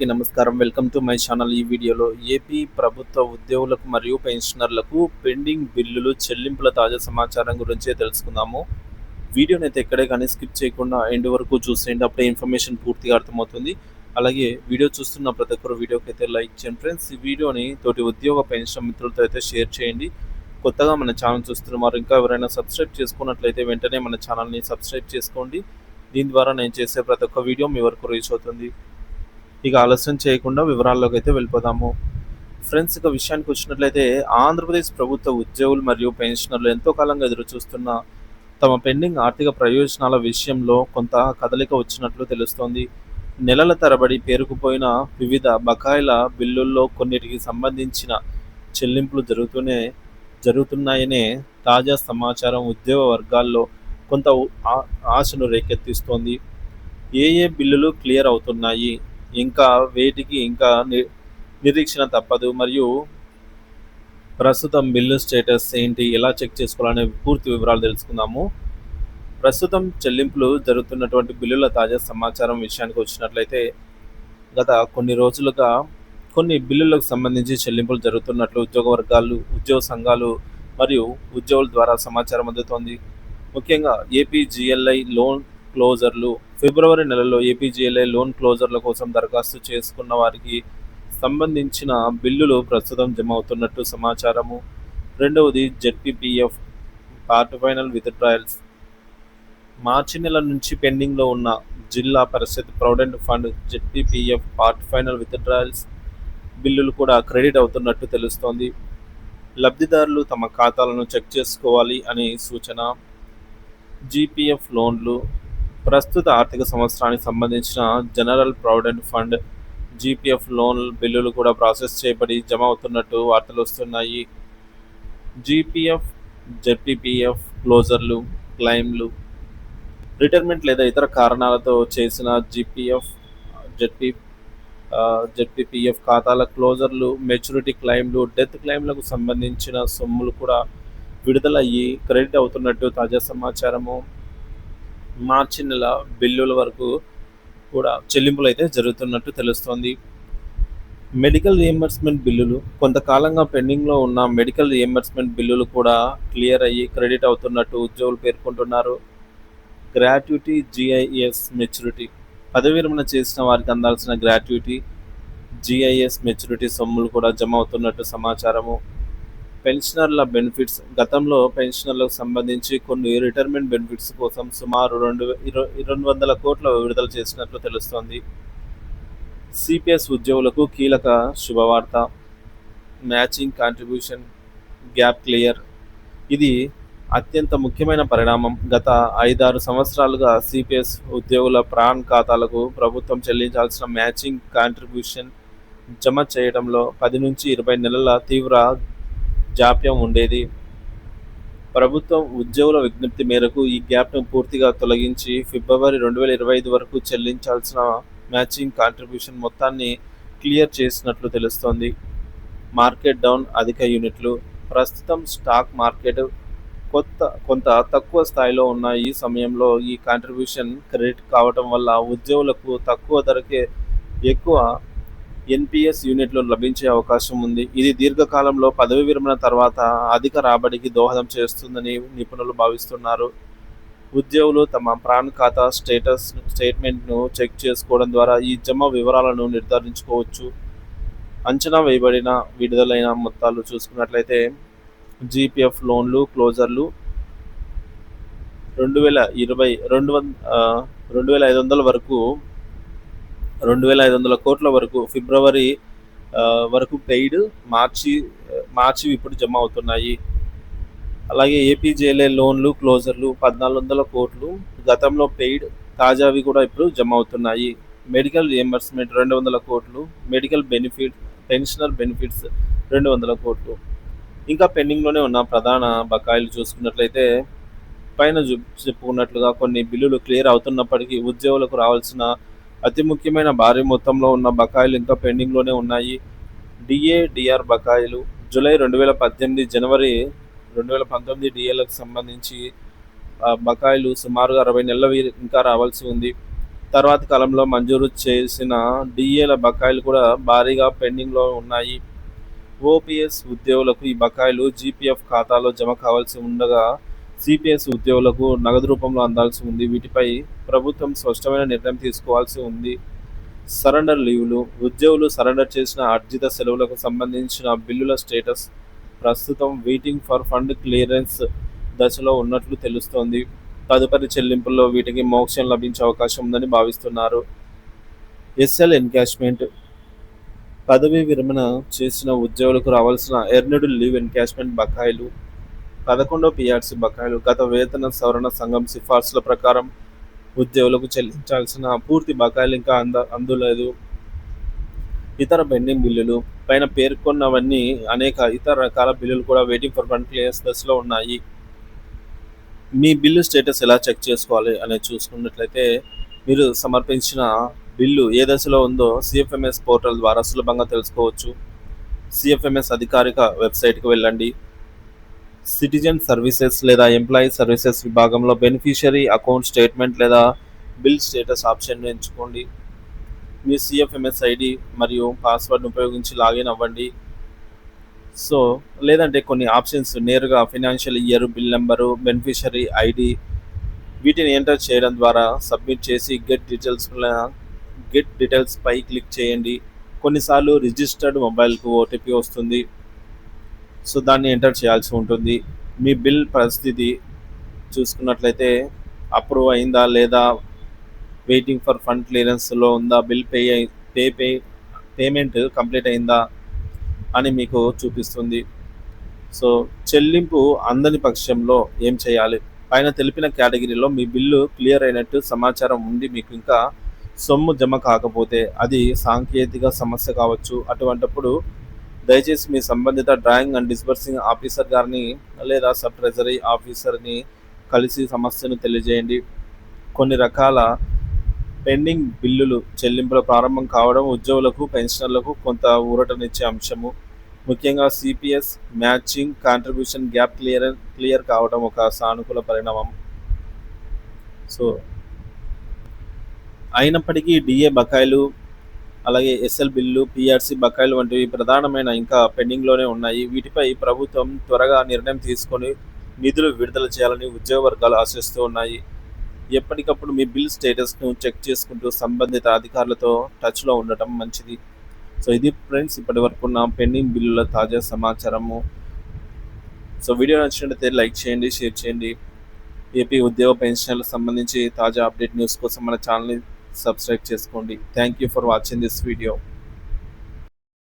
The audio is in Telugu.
అందరికీ నమస్కారం. Welcome to my channel. ఈ వీడియోలో ఏపీ ప్రభుత్వ ఉద్యోగులకు మరియు పెన్షనర్లకు పెండింగ్ బిల్లులు చెల్లింపుల తాజా సమాచారం గురించి తెలుసుకుందాము. వీడియోని అయితే ఎక్కడే కానీ స్కిప్ చేయకుండా ఎండ్ వరకు చూసేయండి. అప్పుడే ఇన్ఫర్మేషన్ పూర్తిగా అర్థమవుతుంది. అలాగే వీడియో చూస్తున్న ప్రతి ఒక్కరు వీడియోకి అయితే లైక్ చేయండి. ఫ్రెండ్స్ ఈ వీడియోని తోటి ఉద్యోగ పెన్షన్ మిత్రులతో అయితే షేర్ చేయండి. కొత్తగా మన ఛానల్ చూస్తున్నారు ఇంకా ఎవరైనా సబ్స్క్రైబ్ చేసుకున్నట్లయితే వెంటనే మన ఛానల్ని సబ్స్క్రైబ్ చేసుకోండి. దీని ద్వారా నేను చేసే ప్రతి ఒక్క వీడియో మీ వరకు రీచ్ అవుతుంది. ఇక ఆలస్యం చేయకుండా వివరాల్లోకి అయితే వెళ్ళిపోదాము. ఫ్రెండ్స్ ఇక విషయానికి వచ్చినట్లయితే ఆంధ్రప్రదేశ్ ప్రభుత్వ ఉద్యోగులు మరియు పెన్షనర్లు ఎంతో కాలంగా ఎదురు చూస్తున్న తమ పెండింగ్ ఆర్థిక ప్రయోజనాల విషయంలో కొంత కదలిక వచ్చినట్లు తెలుస్తోంది. నెలల తరబడి పేరుకుపోయిన వివిధ బకాయిల బిల్లుల్లో కొన్నిటికి సంబంధించిన చెల్లింపులు జరుగుతూనే జరుగుతున్నాయనే తాజా సమాచారం ఉద్యోగ వర్గాల్లో కొంత ఆ- ఆశను రేకెత్తిస్తోంది. ఏ ఏ బిల్లులు క్లియర్ అవుతున్నాయి? ఇంకా వేటికి ఇంకా ని- నిరీక్షణ తప్పదు. మరియు ప్రస్తుతం బిల్లు స్టేటస్ ఏంటి ఎలా చెక్ చేసుకోవాలనే పూర్తి వివరాలు తెలుసుకుందాము. ప్రస్తుతం చెల్లింపులు జరుగుతున్నటువంటి బిల్లుల తాజా సమాచారం విషయానికి వచ్చినట్లయితే గత కొన్ని రోజులుగా కొన్ని బిల్లులకు సంబంధించి చెల్లింపులు జరుగుతున్నట్లు ఉద్యోగ వర్గాలు ఉద్యోగ సంఘాలు మరియు ఉద్యోగుల ద్వారా సమాచారం అందుతోంది. ముఖ్యంగా ఏపీజిఎల్ఐ లోన్ క్లోజర్లు. ఫిబ్రవరి నెలలో ఏపీజీఎల్ఐ లోన్ క్లోజర్ల కోసం దరఖాస్తు చేసుకున్న వారికి సంబంధించిన బిల్లులు ప్రస్తుతం జమ అవుతున్నట్టు సమాచారము. రెండవది ZPPF part final withdrawals. మార్చి నెల నుంచి పెండింగ్లో ఉన్న Zilla Parishad provident fund ZPPF part final withdrawals బిల్లులు కూడా క్రెడిట్ అవుతున్నట్టు తెలుస్తోంది. లబ్ధిదారులు తమ ఖాతాలను చెక్ చేసుకోవాలి అని సూచన. జీపీఎఫ్ లోన్లు ప్రస్తుత ఆర్థిక సంవత్సరానికి సంబంధించిన general provident fund GPF loan బిల్లులు కూడా ప్రాసెస్ చేయబడి జమ అవుతున్నట్టు వార్తలు వస్తున్నాయి. జీపీఎఫ్ జెడ్పీపీఎఫ్ క్లోజర్లు క్లైమ్లు రిటైర్మెంట్ లేదా ఇతర కారణాలతో చేసిన జీపీఎఫ్ జెడ్పీ జెడ్పీపీఎఫ్ ఖాతాల క్లోజర్లు మెచ్యూరిటీ క్లైమ్లు డెత్ క్లైమ్లకు సంబంధించిన సొమ్ములు కూడా విడుదలయ్యి క్రెడిట్ అవుతున్నట్టు తాజా సమాచారము. మార్చి నెల బిల్లుల వరకు కూడా చెల్లింపులు అయితే జరుగుతున్నట్టు తెలుస్తోంది. మెడికల్ రియంబర్స్మెంట్ బిల్లులు కొంతకాలంగా పెండింగ్లో ఉన్న మెడికల్ రియంబర్స్మెంట్ బిల్లులు కూడా క్లియర్ అయ్యి క్రెడిట్ అవుతున్నట్టు ఉద్యోగులు పేర్కొంటున్నారు. గ్రాట్యుటీ జిఐఎస్ మెచ్యూరిటీ పదవి విరమణ చేసిన వారికి అందాల్సిన గ్రాట్యుటీ జిఐఎస్ మెచ్యూరిటీ సొమ్ములు కూడా జమ అవుతున్నట్టు సమాచారము. పెన్షనర్ల బెనిఫిట్స్. గతంలో పెన్షనర్లకు సంబంధించి కొన్ని రిటైర్మెంట్ బెనిఫిట్స్ కోసం సుమారు రెండు రెండు వందల కోట్ల విడుదల చేసినట్లు తెలుస్తోంది. సిపిఎస్ ఉద్యోగులకు కీలక శుభవార్త. Matching contribution gap clear. ఇది అత్యంత ముఖ్యమైన పరిణామం. గత ఐదారు సంవత్సరాలుగా సిపిఎస్ ఉద్యోగుల ప్రాణ్ ఖాతాలకు ప్రభుత్వం చెల్లించాల్సిన మ్యాచింగ్ కాంట్రిబ్యూషన్ జమ చేయడంలో పది నుంచి ఇరవై నెలల తీవ్ర జాప్యం ఉండేది. ప్రభుత్వం ఉద్యోగుల విజ్ఞప్తి మేరకు ఈ గ్యాప్ను పూర్తిగా తొలగించి ఫిబ్రవరి రెండు వేల ఇరవై ఐదు వరకు చెల్లించాల్సిన మ్యాచింగ్ కాంట్రిబ్యూషన్ మొత్తాన్ని క్లియర్ చేసినట్లు తెలుస్తోంది. మార్కెట్ డౌన్ అధిక యూనిట్లు. ప్రస్తుతం స్టాక్ మార్కెట్ కొత్త కొంత తక్కువ స్థాయిలో ఉన్న ఈ సమయంలో ఈ కాంట్రిబ్యూషన్ క్రెడిట్ కావటం వల్ల ఉద్యోగులకు తక్కువ ధరకే ఎక్కువ ఎన్పిఎస్ యూనిట్లు లభించే అవకాశం ఉంది. ఇది దీర్ఘకాలంలో పదవి విరమణ తర్వాత అధిక రాబడికి దోహదం చేస్తుందని నిపుణులు భావిస్తున్నారు. ఉద్యోగులు తమ ప్రాన్ ఖాతా స్టేటస్ స్టేట్మెంట్ను చెక్ చేసుకోవడం ద్వారా ఈ జమ వివరాలను నిర్ధారించుకోవచ్చు. అంచనా వేయబడిన విడుదలైన మొత్తాలు చూసుకున్నట్లయితే జీపీఎఫ్ లోన్లు క్లోజర్లు రెండు వేల ఇరవై రెండు వంద రెండు వేల ఐదు వందల వరకు రెండు వేల ఐదు వందల కోట్ల వరకు ఫిబ్రవరి వరకు పెయిడ్ మార్చి మార్చి ఇప్పుడు జమ అవుతున్నాయి. అలాగే ఏపీజేఎల్ఏ లోన్లు క్లోజర్లు పద్నాలుగు వందల కోట్లు. గతంలో పెయిడ్ తాజావి కూడా ఇప్పుడు జమ అవుతున్నాయి. మెడికల్ రియంబర్స్మెంట్ రెండు వందల కోట్లు. మెడికల్ బెనిఫిట్ పెన్షనర్ బెనిఫిట్స్ రెండు వందల కోట్లు. ఇంకా పెండింగ్లోనే ఉన్న ప్రధాన బకాయిలు చూసుకున్నట్లయితే పైన చెప్పుకున్నట్లుగా కొన్ని బిల్లులు క్లియర్ అవుతున్నప్పటికీ ఉద్యోగులకు రావాల్సిన అతి ముఖ్యమైన భారీ మొత్తంలో ఉన్న బకాయిలు ఇంకా పెండింగ్లోనే ఉన్నాయి. డిఏ డిఆర్ బకాయిలు జూలై రెండు వేల పద్దెనిమిది జనవరి రెండు వేల పంతొమ్మిది డిఏలకు సంబంధించి బకాయిలు సుమారుగా అరవై నెలల ఇంకా రావాల్సి ఉంది. తర్వాత కాలంలో మంజూరు చేసిన డిఏల బకాయిలు కూడా భారీగా పెండింగ్లో ఉన్నాయి. ఓపీఎస్ ఉద్యోగులకు ఈ బకాయిలు జీపీఎఫ్ ఖాతాలో జమ కావాల్సి ఉండగా సిపిఎస్ ఉద్యోగులకు నగదు రూపంలో అందాల్సి ఉంది. వీటిపై ప్రభుత్వం స్పష్టమైన నిర్ణయం తీసుకోవాల్సి ఉంది. సరెండర్ లీవ్లు ఉద్యోగులు సరెండర్ చేసిన అర్జిత సెలవులకు సంబంధించిన బిల్లుల స్టేటస్ ప్రస్తుతం వెయిటింగ్ ఫర్ ఫండ్ క్లియరెన్స్ దశలో ఉన్నట్లు తెలుస్తోంది. తదుపరి చెల్లింపుల్లో వీటికి మోక్షం లభించే అవకాశం ఉందని భావిస్తున్నారు. ఎస్ఎల్ ఎన్కాష్మెంట్ పదవీ విరమణ చేసిన ఉద్యోగులకు రావాల్సిన ఎర్నడు లీవ్ ఎన్కాష్మెంట్ బకాయిలు పదకొండో పిఆర్సీ బకాయిలు గత వేతన సవరణ సంఘం సిఫార్సుల ప్రకారం ఉద్యోగులకు చెల్లించాల్సిన పూర్తి బకాయిలు ఇంకా అంద అందులేదు. ఇతర పెండింగ్ బిల్లులు పైన పేర్కొన్నవన్నీ అనేక ఇతర రకాల బిల్లులు కూడా వెయిటింగ్ ఫర్ ఫండ్ క్లియర్స్ దశలో ఉన్నాయి. మీ బిల్లు స్టేటస్ ఎలా చెక్ చేసుకోవాలి అనేది చూసుకున్నట్లయితే మీరు సమర్పించిన బిల్లు ఏ దశలో ఉందో సిఎఫ్ఎంఎస్ పోర్టల్ ద్వారా సులభంగా తెలుసుకోవచ్చు. సిఎఫ్ఎంఎస్ అధికారిక వెబ్సైట్కి వెళ్ళండి. సిటిజన్ సర్వీసెస్ లేదా ఎంప్లాయీ సర్వీసెస్ విభాగంలో బెనిఫిషియరీ అకౌంట్ స్టేట్మెంట్ లేదా బిల్ స్టేటస్ ఆప్షన్ ఎంచుకోండి. మీ సిఎఫ్ఎంఎస్ ఐడి మరియు పాస్వర్డ్ను ఉపయోగించి లాగిన్ అవ్వండి. సో లేదంటే కొన్ని ఆప్షన్స్ నేరుగా financial year bill number beneficiary ID వీటిని ఎంటర్ చేయడం ద్వారా సబ్మిట్ చేసి గెట్ డీటెయిల్స్ గెట్ డీటెయిల్స్పై క్లిక్ చేయండి. కొన్నిసార్లు రిజిస్టర్డ్ మొబైల్కు ఓటీపీ వస్తుంది. సో దాన్ని ఎంటర్ చేయాల్సి ఉంటుంది. మీ బిల్ పరిస్థితి చూసుకున్నట్లయితే అప్రూవ్ అయిందా లేదా? వెయిటింగ్ ఫర్ ఫండ్ క్లియరెన్స్లో ఉందా? Bill pay pay pay payment complete అయిందా? అని మీకు చూపిస్తుంది. సో చెల్లింపు అందని పక్షంలో ఏం చేయాలి? పైన తెలిపిన కేటగిరీలో మీ బిల్లు క్లియర్ అయినట్టు సమాచారం ఉండి మీకు ఇంకా సొమ్ము జమ కాకపోతే అది సాంకేతిక సమస్య కావచ్చు. అటువంటప్పుడు దయచేసి మీ సంబంధిత డ్రాయింగ్ అండ్ డిస్బర్సింగ్ ఆఫీసర్ గారిని లేదా సబ్ ట్రెజరీ ఆఫీసర్ని కలిసి సమస్యను తెలియజేయండి. కొన్ని రకాల పెండింగ్ బిల్లులు చెల్లింపుల ప్రారంభం కావడం ఉద్యోగులకు పెన్షనర్లకు కొంత ఊరటనిచ్చే అంశము. ముఖ్యంగా CPS matching contribution gap clear clear కావడం ఒక సానుకూల పరిణామం. సో అయినప్పటికీ డిఏ బకాయిలు అలాగే ఎస్ఎల్ బిల్లు పిఆర్సి బకాయిలు వంటివి ప్రధానమైన ఇంకా పెండింగ్లోనే ఉన్నాయి. వీటిపై ప్రభుత్వం త్వరగా నిర్ణయం తీసుకొని నిధులు విడుదల చేయాలని ఉద్యోగ వర్గాలు ఆశిస్తూ ఉన్నాయి. ఎప్పటికప్పుడు మీ బిల్ స్టేటస్ను చెక్ చేసుకుంటూ సంబంధిత అధికారులతో టచ్లో ఉండటం మంచిది. సో ఇది ఫ్రెండ్స్ ఇప్పటి వరకు ఉన్న పెండింగ్ బిల్లుల తాజా సమాచారము. సో వీడియో నచ్చినట్లయితే లైక్ చేయండి షేర్ చేయండి. ఏపీ ఉద్యోగ పెన్షన్లకు సంబంధించి తాజా అప్డేట్ న్యూస్ కోసం మన ఛానల్ని సబ్స్క్రైబ్ చేసుకోండి. Thank you for watching this video